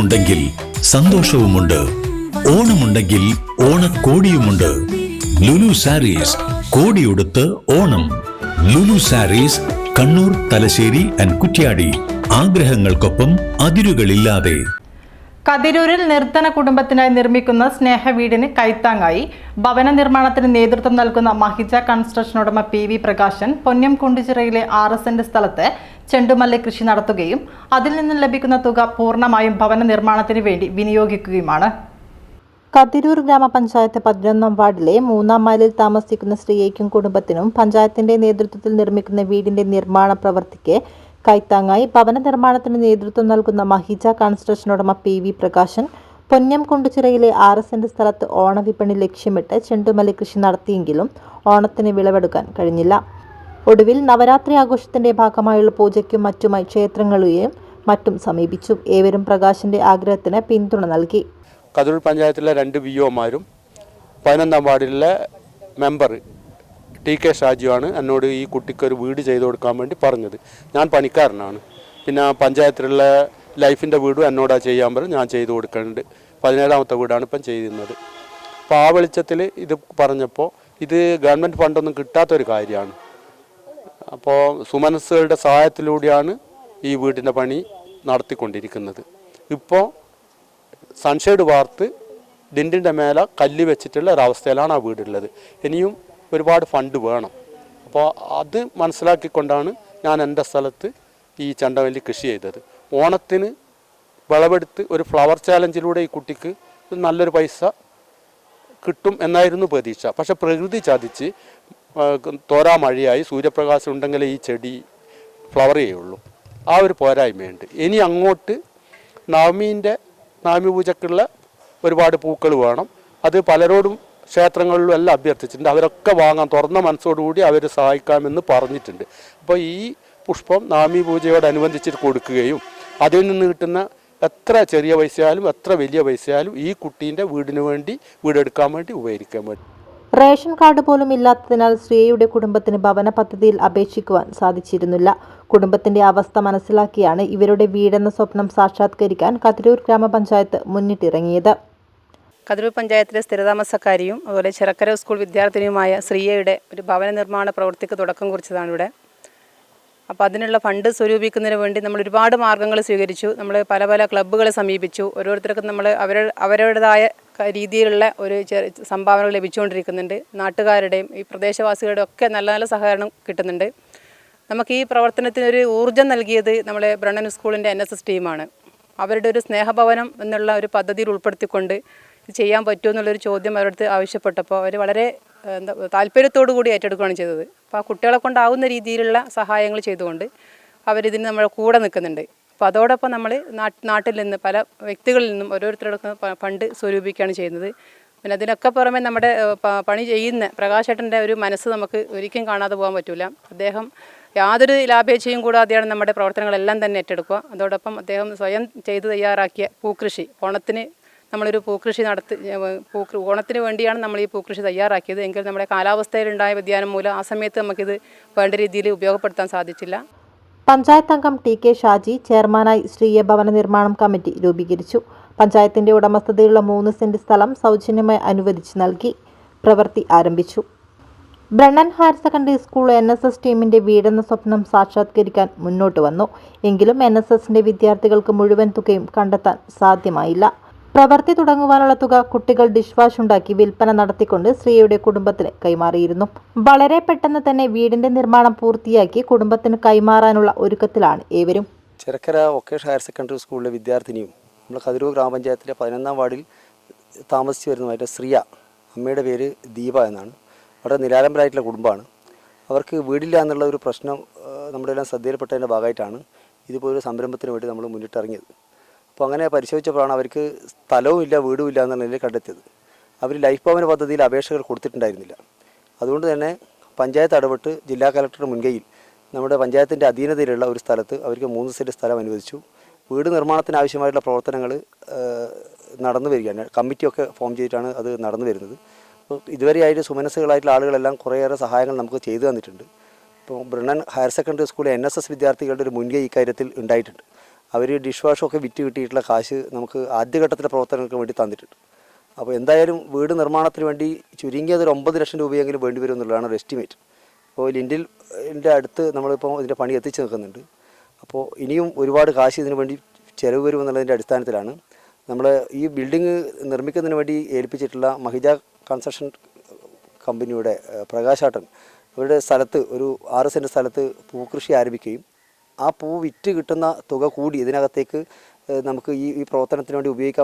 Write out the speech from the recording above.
ഓണമുണ്ടെങ്കിൽ സന്തോഷവുമുണ്ട്. ഓണമുണ്ടെങ്കിൽ ഓണക്കോടിയുമുണ്ട്. ലുലു സാരീസ് കോടിയുടുത്ത് ഓണം. ലുലു സാരീസ് കണ്ണൂർ തലശ്ശേരി ആൻഡ് കുറ്റ്യാടി. ആഗ്രഹങ്ങൾക്കൊപ്പം അതിരുകളില്ലാതെ. കതിരൂരിൽ നിർധന കുടുംബത്തിനായി നിർമ്മിക്കുന്ന സ്നേഹവീടിന് കൈത്താങ്ങായി. ഭവന നിർമ്മാണത്തിന് നേതൃത്വം നൽകുന്ന മഹിജ കൺസ്ട്രക്ഷൻ ഉടമ പി വി പ്രകാശൻ പൊന്നം കുണ്ടിച്ചിറയിലെ ആറ് സെന്റ് സ്ഥലത്ത് ചെണ്ടുമല്ലി കൃഷി നടത്തുകയും അതിൽ നിന്നും ലഭിക്കുന്ന തുക പൂർണമായും ഭവന നിർമ്മാണത്തിന് വേണ്ടി വിനിയോഗിക്കുകയുമാണ്. കതിരൂർ ഗ്രാമപഞ്ചായത്ത് പതിനൊന്നാം വാർഡിലെ മൂന്നാം മൈലിൽ താമസിക്കുന്ന സ്ത്രീയ്ക്കും കുടുംബത്തിനും പഞ്ചായത്തിന്റെ നേതൃത്വത്തിൽ നിർമ്മിക്കുന്ന വീടിന്റെ നിർമ്മാണ പ്രവൃത്തിക്ക് കൈത്താങ്ങായി ഭവന നിർമ്മാണത്തിന് നേതൃത്വം നൽകുന്ന മഹിജ കൺസ്ട്രക്ഷൻ ഉടമ പി വി പ്രകാശൻ പൊന്നം കുണ്ടുചിറയിലെ ആറ് സെന്റ് സ്ഥലത്ത് ഓണവിപണി ലക്ഷ്യമിട്ട് ചെണ്ടുമല്ലി കൃഷി നടത്തിയെങ്കിലും ഓണത്തിന് വിളവെടുക്കാൻ കഴിഞ്ഞില്ല. ഒടുവിൽ നവരാത്രി ആഘോഷത്തിന്റെ ഭാഗമായുള്ള പൂജയ്ക്കും മറ്റുമായി ക്ഷേത്രങ്ങളെയും മറ്റും സമീപിച്ചു. ഏവരും പ്രകാശിന്റെ ആഗ്രഹത്തിന് പിന്തുണ നൽകി. കതിരൂർ പഞ്ചായത്തിലെ രണ്ട് വി ഒമാരും പതിനൊന്നാം വാർഡിലെ മെമ്പർ ടി കെ ഷാജുവാണ് എന്നോട് ഈ കുട്ടിക്കൊരു വീട് ചെയ്തു കൊടുക്കാൻ വേണ്ടി പറഞ്ഞത്. ഞാൻ പണിക്കാരനാണ്. പിന്നെ പഞ്ചായത്തിലുള്ള ലൈഫിന്റെ വീടും എന്നോടാ ചെയ്യാൻ പറഞ്ഞു. ഞാൻ ചെയ്തു കൊടുക്കുന്നുണ്ട് പതിനേഴാമത്തെ വീടാണ് ഇപ്പം ചെയ്യുന്നത് അപ്പോൾ ആ വെളിച്ചത്തിൽ ഇത് പറഞ്ഞപ്പോൾ ഇത് ഗവൺമെന്റ് ഫണ്ടൊന്നും കിട്ടാത്തൊരു കാര്യമാണ്. അപ്പോൾ സുമനസ്സുകളുടെ സഹായത്തിലൂടെയാണ് ഈ വീടിന്റെ പണി നടത്തിക്കൊണ്ടിരിക്കുന്നത്. ഇപ്പോൾ സൺഷെയ്ഡ് വാർത്ത് ഡിൻഡിന്റെ മേലെ കല്ല് വെച്ചിട്ടുള്ള ഒരവസ്ഥയിലാണ് ആ വീടുള്ളത്. ഇനിയും ഒരുപാട് ഫണ്ട് വേണം. അപ്പോൾ അത് മനസ്സിലാക്കിക്കൊണ്ടാണ് ഞാൻ എന്റെ സ്ഥലത്ത് ഈ ചെണ്ടവല്ലി കൃഷി ചെയ്തത്. ഓണത്തിന് വിളവെടുത്ത് ഒരു ഫ്ലവർ ചാലഞ്ചിലൂടെ ഈ കുട്ടിക്ക് നല്ലൊരു പൈസ കിട്ടും എന്നായിരുന്നു പ്രതീക്ഷ. പക്ഷെ പ്രകൃതി ചതിച്ച് തോരാ മഴയായി സൂര്യപ്രകാശം ഉണ്ടെങ്കിലേ ഈ ചെടി ഫ്ലവർ ചെയ്യുള്ളൂ. ആ ഒരു പോരായ്മയുണ്ട്. ഇനി അങ്ങോട്ട് നവമീന്റെ നവമി പൂജക്കുള്ള ഒരുപാട് പൂക്കൾ വേണം. അത് പലരോടും ക്ഷേത്രങ്ങളിലും എല്ലാം അഭ്യർത്ഥിച്ചിട്ടുണ്ട്. അവരൊക്കെ വാങ്ങാൻ തുറന്ന മനസ്സോടുകൂടി അവർ സഹായിക്കാമെന്ന് പറഞ്ഞിട്ടുണ്ട്. അപ്പോൾ ഈ പുഷ്പം നാമി പൂജയോടനുബന്ധിച്ചിട്ട് കൊടുക്കുകയും അതിൽ നിന്ന് കിട്ടുന്ന എത്ര ചെറിയ പൈസയാലും എത്ര വലിയ പൈസയാലും ഈ കുട്ടീന്റെ വീടിന് വേണ്ടി വീടെടുക്കാൻ വേണ്ടി ഉപകരിക്കാൻ വേണ്ടി റേഷൻ കാർഡ് പോലും ഇല്ലാത്തതിനാൽ ശ്രീയുടെ കുടുംബത്തിന് ഭവന പദ്ധതിയിൽ അപേക്ഷിക്കുവാൻ സാധിച്ചിരുന്നില്ല. കുടുംബത്തിന്റെ അവസ്ഥ മനസ്സിലാക്കിയാണ് ഇവരുടെ വീടെന്ന സ്വപ്നം സാക്ഷാത്കരിക്കാൻ കതിരൂർ ഗ്രാമപഞ്ചായത്ത് മുന്നിട്ടിറങ്ങിയത്. കതിരൂർ പഞ്ചായത്തിലെ സ്ഥിരതാമസക്കാരിയും അതുപോലെ ചിറക്കര സ്കൂൾ വിദ്യാർത്ഥിനിയുമായ ശ്രീയയുടെ ഒരു ഭവന നിർമ്മാണ പ്രവൃത്തിക്ക് തുടക്കം കുറിച്ചതാണ് ഇവിടെ. അപ്പോൾ അതിനുള്ള ഫണ്ട് സ്വരൂപിക്കുന്നതിന് വേണ്ടി നമ്മൾ ഒരുപാട് മാർഗങ്ങൾ സ്വീകരിച്ചു. നമ്മൾ പല പല ക്ലബ്ബുകളെ സമീപിച്ചു. ഓരോരുത്തർക്കും നമ്മൾ അവർ അവരുടേതായ രീതിയിലുള്ള ഒരു സംഭാവനകൾ ലഭിച്ചുകൊണ്ടിരിക്കുന്നുണ്ട്. നാട്ടുകാരുടെയും ഈ പ്രദേശവാസികളുടെയും ഒക്കെ നല്ല നല്ല സഹകരണം കിട്ടുന്നുണ്ട്. നമുക്ക് ഈ പ്രവർത്തനത്തിന് ഒരു ഊർജം നൽകിയത് നമ്മളെ ബ്രണ്ണൻ സ്കൂളിന്റെ എൻ എസ് എസ് ടീമാണ് അവരുടെ ഒരു സ്നേഹഭവനം എന്നുള്ള ഒരു പദ്ധതിയിൽ ഉൾപ്പെടുത്തിക്കൊണ്ട് ചെയ്യാൻ പറ്റുമോ എന്നുള്ളൊരു ചോദ്യം അവരടുത്ത് ആവശ്യപ്പെട്ടപ്പോൾ അവർ വളരെ എന്താ താല്പര്യത്തോടു കൂടി ഏറ്റെടുക്കുകയാണ് ചെയ്തത്. അപ്പോൾ ആ കുട്ടികളെ കൊണ്ടാവുന്ന രീതിയിലുള്ള സഹായങ്ങൾ ചെയ്തുകൊണ്ട് അവരിതിന് നമ്മുടെ കൂടെ നിൽക്കുന്നുണ്ട്. അപ്പോൾ അതോടൊപ്പം നമ്മൾ നാട്ടിൽ നിന്ന് പല വ്യക്തികളിൽ നിന്നും ഓരോരുത്തരുടെ ഫണ്ട് സ്വരൂപിക്കുകയാണ് ചെയ്യുന്നത്. പിന്നെ അതിനൊക്കെ പുറമെ നമ്മുടെ പണി ചെയ്യുന്ന പ്രകാശേട്ടന്റെ ഒരു മനസ്സ് നമുക്ക് ഒരിക്കലും കാണാതെ പോകാൻ പറ്റില്ല. അദ്ദേഹം യാതൊരു ലാഭേച്ഛയും കൂടാതെയാണ് നമ്മുടെ പ്രവർത്തനങ്ങളെല്ലാം തന്നെ ഏറ്റെടുക്കുക. അതോടൊപ്പം അദ്ദേഹം സ്വയം ചെയ്ത് തയ്യാറാക്കിയ പൂക്കൃഷി ഓണത്തിന് നമ്മളൊരു പൂക്കൃഷി നടത്തി പൂ ഓണത്തിന് വേണ്ടിയാണ് നമ്മൾ ഈ പൂക്കൃഷി തയ്യാറാക്കിയത്. എങ്കിൽ നമ്മുടെ കാലാവസ്ഥയിലുണ്ടായ വ്യതിയാനം മൂലം ആ സമയത്ത് നമുക്കിത് വേണ്ട രീതിയിൽ ഉപയോഗപ്പെടുത്താൻ സാധിച്ചില്ല. പഞ്ചായത്ത് അംഗം ടി കെ ഷാജി ചെയർമാനായി സ്ത്രീയ ഭവന നിർമ്മാണം കമ്മിറ്റി രൂപീകരിച്ചു. പഞ്ചായത്തിന്റെ ഉടമസ്ഥതയുള്ള മൂന്ന് സെന്റ് സ്ഥലം സൗജന്യമായി അനുവദിച്ചു നൽകി. പ്രവൃത്തി ആരംഭിച്ചു. Brennen higher secondary school N S S ടീമിന്റെ വീടെന്ന സ്വപ്നം സാക്ഷാത്കരിക്കാൻ മുന്നോട്ട് വന്നു. എങ്കിലും എൻ എസ് എസിന്റെ വിദ്യാർത്ഥികൾക്ക് മുഴുവൻ തുകയും കണ്ടെത്താൻ സാധ്യമായില്ല. പ്രവൃത്തി തുടങ്ങുവാനുള്ള തുക കുട്ടികൾ ഡിഷ് വാഷ് ഉണ്ടാക്കി വിൽപ്പന നടത്തിക്കൊണ്ട് ശ്രീയുടെ കുടുംബത്തിന് കൈമാറിയിരുന്നു. വളരെ പെട്ടെന്ന് തന്നെ വീടിന്റെ നിർമ്മാണം പൂർത്തിയാക്കി കുടുംബത്തിന് കൈമാറാനുള്ള ഒരുക്കത്തിലാണ് ഏവരും. ചിറക്കര വൊക്കേഷൻ ഹയർ സെക്കൻഡറി സ്കൂളിലെ വിദ്യാർത്ഥിനിയും നമ്മൾ കതിരൂർ ഗ്രാമപഞ്ചായത്തിലെ പതിനൊന്നാം വാർഡിൽ താമസിച്ച് വരുന്നതായിട്ട് ശ്രീയ അമ്മയുടെ പേര് ദീപ എന്നാണ്. വളരെ നിരാലംബരായിട്ടുള്ള കുടുംബമാണ്. അവർക്ക് വീടില്ല എന്നുള്ള ഒരു പ്രശ്നം നമ്മുടെ എല്ലാം ശ്രദ്ധയിൽപ്പെട്ടതിന്റെ ഭാഗമായിട്ടാണ് ഇതുപോലൊരു സംരംഭത്തിന് വേണ്ടി നമ്മൾ മുന്നിട്ടിറങ്ങിയത്. അപ്പോൾ അങ്ങനെ പരിശോധിച്ചപ്പോഴാണ് അവർക്ക് സ്ഥലവും ഇല്ല വീടും ഇല്ല എന്നുള്ള നിലയിൽ കണ്ടെത്തിയത്. അവർ ലൈഫ് ഭവന പദ്ധതിയിൽ അപേക്ഷകൾ കൊടുത്തിട്ടുണ്ടായിരുന്നില്ല. അതുകൊണ്ട് തന്നെ പഞ്ചായത്ത് ഇടപെട്ട് ജില്ലാ കലക്ടറുടെ മുൻകൈയിൽ നമ്മുടെ പഞ്ചായത്തിന്റെ അധീനതയിലുള്ള ഒരു സ്ഥലത്ത് അവർക്ക് മൂന്ന് സെന്റ് സ്ഥലം അനുവദിച്ചു. വീട് നിർമ്മാണത്തിന് ആവശ്യമായിട്ടുള്ള പ്രവർത്തനങ്ങൾ നടന്നു വരികയാണ്. കമ്മിറ്റിയൊക്കെ ഫോം ചെയ്തിട്ടാണ് അത് നടന്നു വരുന്നത്. അപ്പോൾ ഇതുവരെയായിട്ട് സുമനസ്സുകളായിട്ടുള്ള ആളുകളെല്ലാം കുറേയേറെ സഹായങ്ങൾ നമുക്ക് ചെയ്തു തന്നിട്ടുണ്ട്. ഇപ്പോൾ ബ്രണ്ണൻ ഹയർ സെക്കൻഡറി സ്കൂളിലെ എൻ എസ് എസ് വിദ്യാർത്ഥികളുടെ ഒരു മുൻകൈ ഇക്കാര്യത്തിൽ ഉണ്ടായിട്ടുണ്ട്. അവർ ഡിഷ് വാഷൊക്കെ വിറ്റ് കിട്ടിയിട്ടുള്ള കാശ് നമുക്ക് ആദ്യഘട്ടത്തിലെ പ്രവർത്തനങ്ങൾക്ക് വേണ്ടി തന്നിട്ടുണ്ട്. അപ്പോൾ എന്തായാലും വീട് നിർമ്മാണത്തിന് വേണ്ടി ചുരുങ്ങിയത് ഒരു ഒമ്പത് ലക്ഷം രൂപയെങ്കിലും വേണ്ടി വരും എന്നുള്ളതാണ് ഒരു എസ്റ്റിമേറ്റ് അപ്പോൾ ലിൻഡിലിന്റെ അടുത്ത് നമ്മളിപ്പോൾ ഇതിന്റെ പണി എത്തിച്ചു നിൽക്കുന്നുണ്ട്. അപ്പോൾ ഇനിയും ഒരുപാട് കാശ് ഇതിനു വേണ്ടി ചിലവ് വരും എന്നുള്ളതിന്റെ അടിസ്ഥാനത്തിലാണ് നമ്മൾ ഈ ബിൽഡിംഗ് നിർമ്മിക്കുന്നതിന് വേണ്ടി ഏൽപ്പിച്ചിട്ടുള്ള മഹിജ കൺസ്ട്രക്ഷൻ കമ്പനിയുടെ പ്രകാശാട്ടൻ. ഇവരുടെ സ്ഥലത്ത് ഒരു ആറ് സെന്റ് സ്ഥലത്ത് പൂക്കൃഷി ആരംഭിക്കുകയും ആ പൂ വിറ്റ് കിട്ടുന്ന തുക കൂടി ഇതിനകത്തേക്ക് നമുക്ക് ഈ ഈ പ്രവർത്തനത്തിന് വേണ്ടി ഉപയോഗിക്കാൻ